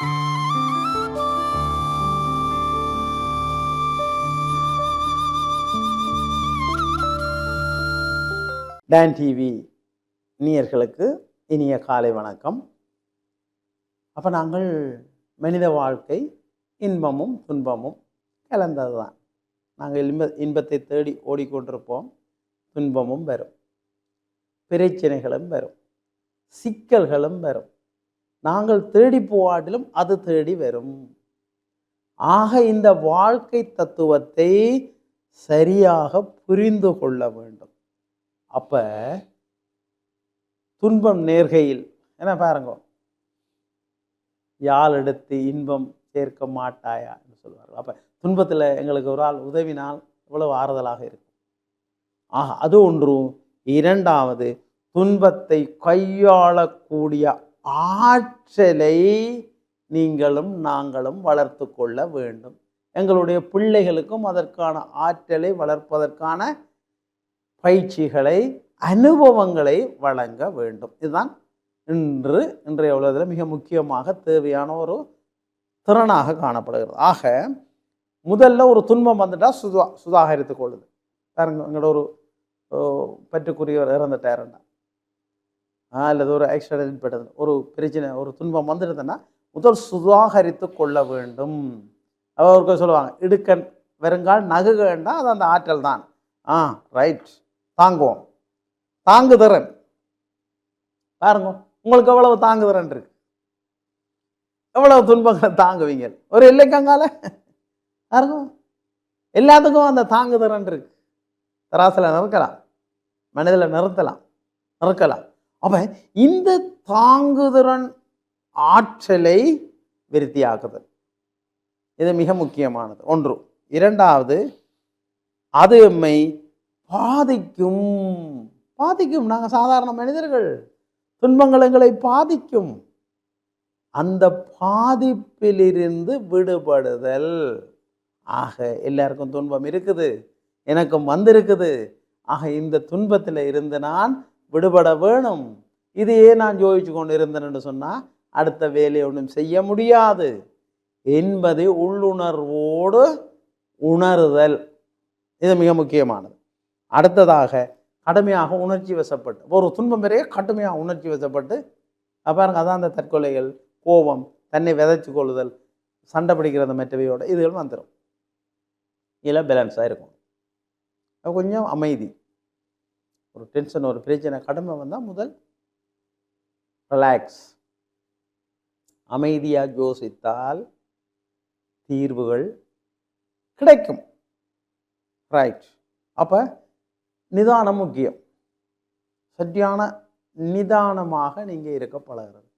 Don TV இனியர்களுக்கு இனிய காலை வணக்கம். அப்போ நாங்கள் மனித வாழ்க்கை இன்பமும் துன்பமும் கலந்தது தான் நாங்கள் இன்ப இன்பத்தை தேடி ஓடிக்கொண்டிருப்போம். துன்பமும் வரும். பிரச்சனைகளும் வரும். சிக்கல்களும் வரும். நாங்கள் தேடி போவாட்டிலும் அது தேடி வரும். ஆக இந்த வாழ்க்கை தத்துவத்தை சரியாக புரிந்து கொள்ள வேண்டும். அப்போ துன்பம் நேர்கையில் என்ன பாருங்க யாழ் எடுத்து இன்பம் சேர்க்க மாட்டாயா என்று சொல்வார்கள். அப்போ துன்பத்தில் எங்களுக்கு ஒரு ஆள் உதவினால் இவ்வளவு ஆறுதலாக இருக்கும். ஆக அது ஒன்றும். இரண்டாவது துன்பத்தை கையாளக்கூடிய ஆற்றலை நீங்களும் நாங்களும் வளர்த்து கொள்ள வேண்டும். எங்களுடைய பிள்ளைகளுக்கும் அதற்கான ஆற்றலை வளர்ப்பதற்கான பயிற்சிகளை அனுபவங்களை வழங்க வேண்டும். இதுதான் இன்று இன்றைய உலகத்தில் மிக முக்கியமாக தேவையான ஒரு திறனாக காணப்படுகிறது. ஆக முதல்ல ஒரு துன்பம் வந்துட்டால் சுதா சுதாகரித்து கொள்ளுது. பாருங்க எங்களோட ஒரு பற்றுக்குரியவர் இறந்துட்டாருன்னா. அல்லது ஒரு ஆக்சிடென்ட் பட்டது ஒரு பிரச்சனை ஒரு துன்பம் வந்துடுதுன்னா முதல் சுதாகரித்து கொள்ள வேண்டும். அவருக்கு சொல்லுவாங்க இடுக்கன் வெறுங்கால் நகுகன்னா அது அந்த ஆற்றல் தான். ஆ ரைட் தாங்குவோம். தாங்கு திறன் பாருங்க உங்களுக்கு எவ்வளவு தாங்கு திறன் இருக்கு? எவ்வளவு துன்பங்களை தாங்குவீங்க? ஒரு இல்லைக்கங்கால பாருங்க. எல்லாத்துக்கும் அந்த தாங்கு திறன் இருக்கு. தராசில் நிறுக்கலாம் மனிதில் நிறுத்தலாம். நிறுக்கலாம் அப்ப இந்த தாங்குதிறன் ஆற்றலை விருத்தியாக்குதல். இது மிக முக்கியமானது. ஒன்று. இரண்டாவது அது எம்மை பாதிக்கும். பாதிக்கும். நாங்கள் சாதாரண மனிதர்கள். துன்பங்கள் எங்களை பாதிக்கும். அந்த பாதிப்பிலிருந்து விடுபடுதல். ஆக எல்லாருக்கும் துன்பம் இருக்குது. எனக்கும் வந்திருக்குது. ஆக இந்த துன்பத்தில் இருந்து நான் விடுபட வேணும். இதையே நான் யோசிச்சு கொண்டு இருந்தேன்னு சொன்னால் அடுத்த வேலையை ஒன்றும் செய்ய முடியாது. என்பதை உள்ளுணர்வோடு உணருதல். இது மிக முக்கியமானது. அடுத்ததாக கடுமையாக உணர்ச்சி வசப்பட்டு ஒரு துன்பம் பெரிய கடுமையாக உணர்ச்சி வசப்பட்டு பாருங்க அதான் அந்த தற்கொலைகள் கோபம் தன்னை விதைச்சு கொள்ளுதல் சண்டை பிடிக்கிறது மற்றவையோட இதுகள் வந்துடும் இதில் பேலன்ஸாக இருக்கும். கொஞ்சம் அமைதி. ஒரு டென்ஷன் ஒரு பிரச்சனை கடுமை வந்தால் முதல் ரிலாக்ஸ் அமைதியாக யோசித்தால் தீர்வுகள் கிடைக்கும். ரைட் அப்போ நிதானம் முக்கியம். சரியான நிதானமாக நீங்கள் இருக்க பழகிறது.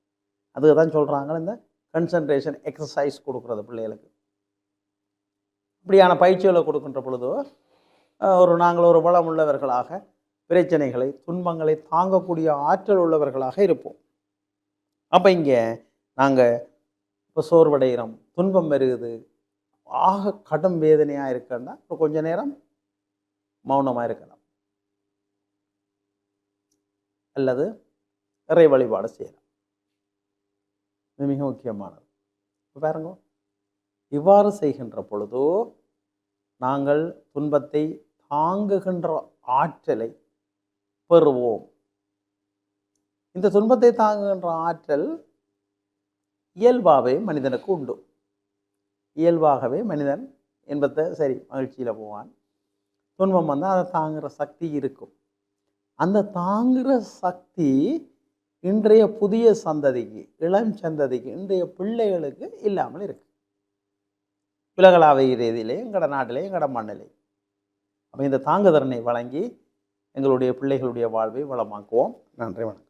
அதுக்கு தான் சொல்கிறாங்க இந்த கன்சன்ட்ரேஷன் எக்ஸசைஸ் கொடுக்குறது பிள்ளைகளுக்கு. இப்படியான பயிற்சிகளை கொடுக்கின்ற பொழுதோ ஒரு நாங்கள் ஒரு பலம் உள்ளவர்களாக பிரச்சனைகளை துன்பங்களை தாங்கக்கூடிய ஆற்றல் உள்ளவர்களாக இருப்போம். அப்போ இங்கே நாங்கள் இப்போ சோர்வடைகிறோம் துன்பம் வருகுது ஆக கடும் வேதனையாக இருக்குன்னா இப்போ கொஞ்ச நேரம் மௌனமாக இருக்கலாம். அல்லது இறை வழிபாடு செய்யலாம். இது மிக முக்கியமானது. இப்ப பாருங்க இவ்வாறு செய்கின்ற பொழுதோ நாங்கள் துன்பத்தை தாங்குகின்ற ஆற்றலை பெறுவோம். இந்த துன்பத்தை தாங்குகின்ற ஆற்றல் இயல்பாகவே மனிதனுக்கு உண்டு. இயல்பாகவே மனிதன் என்பதை சரி மகிழ்ச்சியில் போவான். துன்பம் வந்தால் அதை தாங்குகிற சக்தி இருக்கும். அந்த தாங்குகிற சக்தி இன்றைய புதிய சந்ததிக்கு இளம் சந்ததிக்கு இன்றைய பிள்ளைகளுக்கு இல்லாமல் இருக்கு. உலகளாவிய ரீதியிலே எங்கட நாட்டிலே எங்கட மண்ணிலே. அப்போ இந்த தாங்குதிறனை வழங்கி எங்களுடைய பிள்ளைகளுடைய வாழ்வை வளமாக்குவோம். நன்றி வணக்கம்.